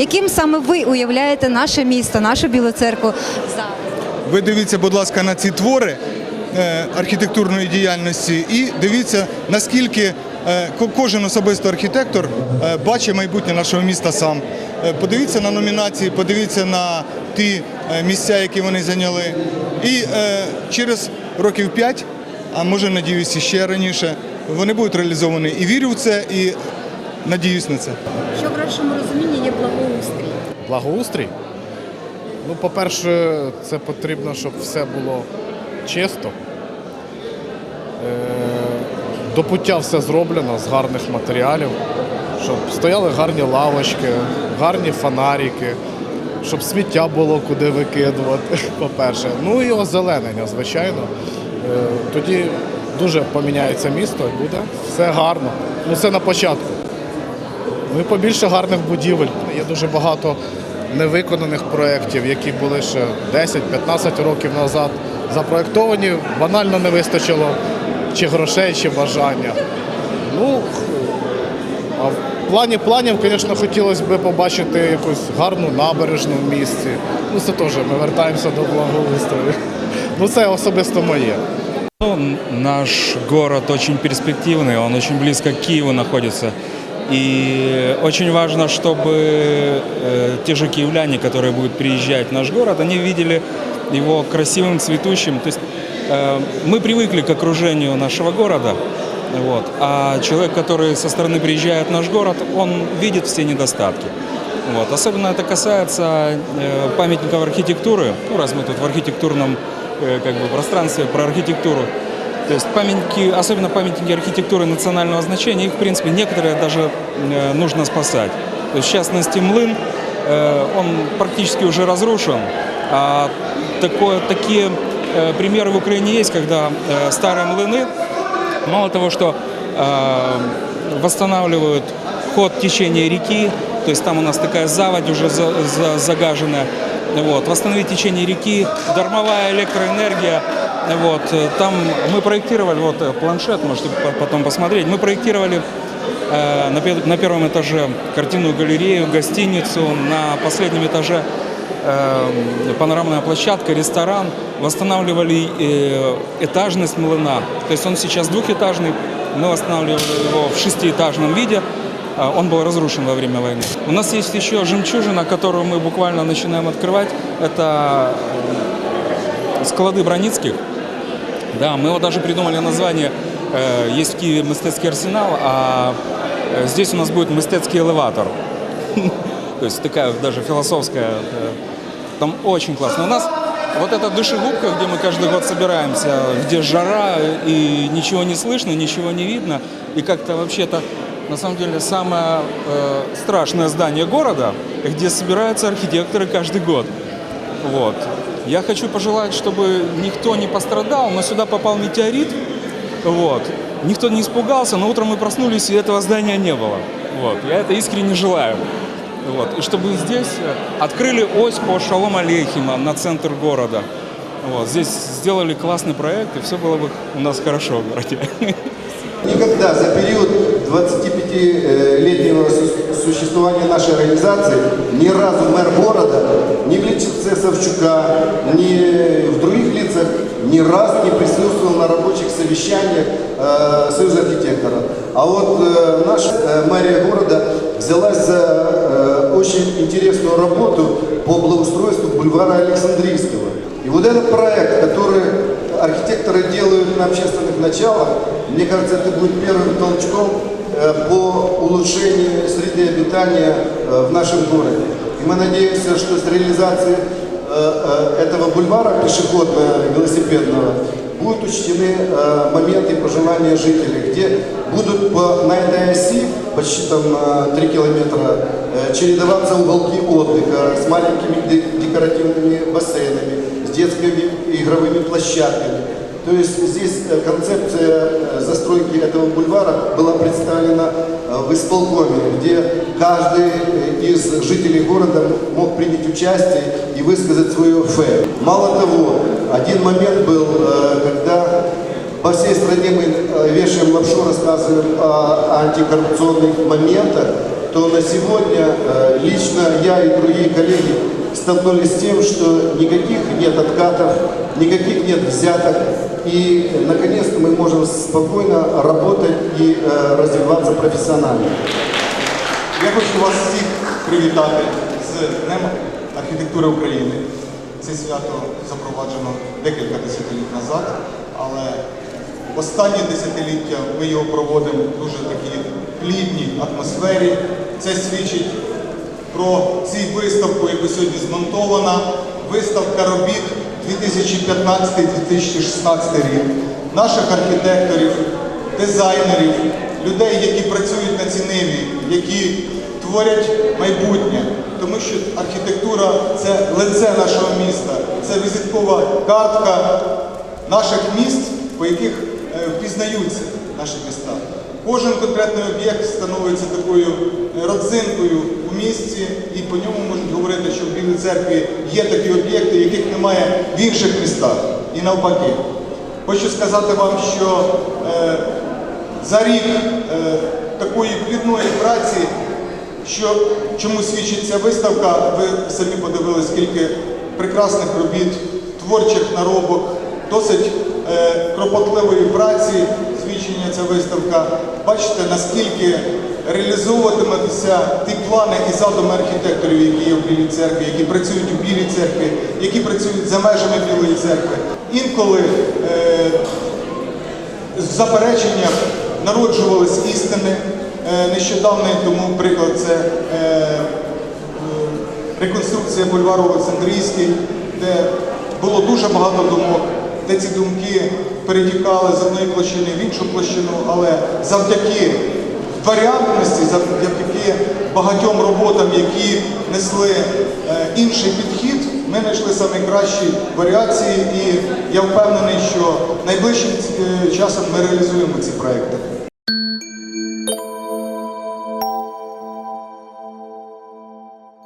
Яким саме ви уявляєте наше місто, нашу білу церкву зараз? Ви дивіться, будь ласка, на ці твори е, архітектурної діяльності і дивіться, наскільки е, кожен особисто архітектор е, бачить майбутнє нашого міста сам. Подивіться на номінації, подивіться на ті місця, які вони зайняли. І через років п'ять, а може, надіюсь, ще раніше, вони будуть реалізовані. І вірю в це, і надіюсь на це. Що в вашому розумінні є благоустрій? Благоустрій? Ну, по-перше, це потрібно, щоб все було чисто. Е, До пуття все зроблено з гарних матеріалів, щоб стояли гарні лавочки, гарні фонарики, щоб сміття було куди викидувати, по-перше. Ну і озеленення, звичайно. Е, Тоді дуже поміняється місто буде все гарно. Ну це на початку. Ну і побільше гарних будівель. Є дуже багато невиконаних проєктів, які були ще 10-15 років назад запроєктовані. Банально не вистачило чи грошей, чи бажання. Ну, а в плані планів, звісно, хотілося б побачити якусь гарну набережну в місті. Ну, це теж ми вертаємося до благоустрою. Ну, це особисто моє. Ну, наш город очень перспективный, он очень близко к Киеву находится. И очень важно, чтобы э, те же киевляне, которые будут приезжать в наш город, они видели его красивым, цветущим. То есть э, мы привыкли к окружению нашего города, вот, а человек, который со стороны приезжает в наш город, он видит все недостатки. Вот. Особенно это касается э, памятников архитектуры, ну, раз мы тут в архитектурном э, как бы, пространстве про архитектуру. То есть памятники, особенно памятники архитектуры национального значения, их, в принципе, некоторые даже э, нужно спасать. То есть, в частности, млын, э, он практически уже разрушен. А такое, такие э, примеры в Украине есть, когда старые млыны, мало того, что восстанавливают ход течения реки, то есть там у нас такая заводь уже за- за- загаженная, вот, восстановить течение реки, дармовая электроэнергия, вот, э, там мы проектировали, вот э, планшет, можете по- потом посмотреть, мы проектировали э, на, пе- на первом этаже картинную галерею, гостиницу, на последнем этаже э, панорамная площадка, ресторан, восстанавливали этажность млына. То есть он сейчас двухэтажный, мы восстанавливали его в шестиэтажном виде. Он был разрушен во время войны. У нас есть еще жемчужина, которую мы буквально начинаем открывать. Это э, склады Броницких. Да, мы вот даже придумали название. Э, Есть в Киеве мистецкий арсенал, а э, здесь у нас будет мистецкий элеватор. То есть такая даже философская. э, Там очень классно. У нас вот эта душегубка, где мы каждый год собираемся, где жара и ничего не слышно, ничего не видно. И как-то вообще-то на самом деле самое э, страшное здание города, где собираются архитекторы каждый год. Вот. Я хочу пожелать, чтобы никто не пострадал, но сюда попал метеорит. Вот. Никто не испугался, но утром мы проснулись, и этого здания не было. Вот. Я это искренне желаю. Вот. И чтобы здесь э, открыли ось по Шалом Алейхима на центр города. Вот. Здесь сделали классный проект, и все было бы у нас хорошо в городе. Никогда за период 25-летнего су- существования нашей организации ни разу мэр города, ни в лице Савчука, ни в других лицах ни разу не присутствовал на рабочих совещаниях э, Союза архитекторов. А вот э, наша э, мэрия города взялась за э, очень интересную работу по благоустройству бульвара Александрийского. И вот этот проект, который архитекторы делают на общественных началах, мне кажется, это будет первым толчком э, по улучшению среды обитания э, в нашем городе. И мы надеемся, что с реализацией э, э, этого бульвара пешеходно-велосипедного будут учтены э, моменты пожелания жителей, где будут по, на этой оси, почти там э, 3 километра, э, чередоваться уголки отдыха с маленькими де- декоративными бассейнами, с детскими игровыми площадками. То есть здесь э, концепция э, застройки этого бульвара была представлена э, в исполкоме, где каждый из жителей города мог принять участие и высказать свое фе. Мало того, один момент был, когда по всей стране мы вешаем лапшу, рассказываем о антикоррупционных моментах, то на сегодня э, лично я и другие коллеги столкнулись с тем, что никаких нет откатов, никаких нет взяток. И э, наконец-то мы можем спокойно работать и э, развиваться профессионально. Я хочу вас всіх привітати з Днем архітектури України. Це свято запроваджено декілька десятиліть назад, але останні десятиліття ми його проводимо в дуже такій плідній атмосфері. Це свідчить про цю виставку, яка сьогодні змонтована. Виставка робіт 2015-2016 рік. Наших архітекторів, дизайнерів, людей, які працюють на цій ниві, які творять майбутнє. Тому що архітектура це лице нашого міста, це візиткова картка наших міст, по яких е, впізнаються наші міста. Кожен конкретний об'єкт становиться такою е, родзинкою у місті, і по ньому можуть говорити, що в Білій церкві є такі об'єкти, яких немає в інших містах. І навпаки. Хочу сказати вам, що е, за рік е, такої плідної праці, що чому свідчить ця виставка, ви самі подивилися, скільки прекрасних робіт, творчих наробок, досить е, кропотливої праці свідчення ця виставка. Бачите, наскільки реалізовуватиметься ті плани і задуми архітекторів, які є в Білій церкві, які працюють у Білій церкві, які працюють за межами Білої церкви. Інколи е, з запереченнях народжувались істини. Е, Нещодавний тому приклад це е, е, реконструкція бульвару Олександрійський, де було дуже багато думок, де ці думки перетікали з одної площини в іншу площину, але завдяки варіантності, завдяки багатьом роботам, які несли е, інший підхід, ми знайшли найкращі варіації, і я впевнений, що найближчим е, часом ми реалізуємо ці проекти.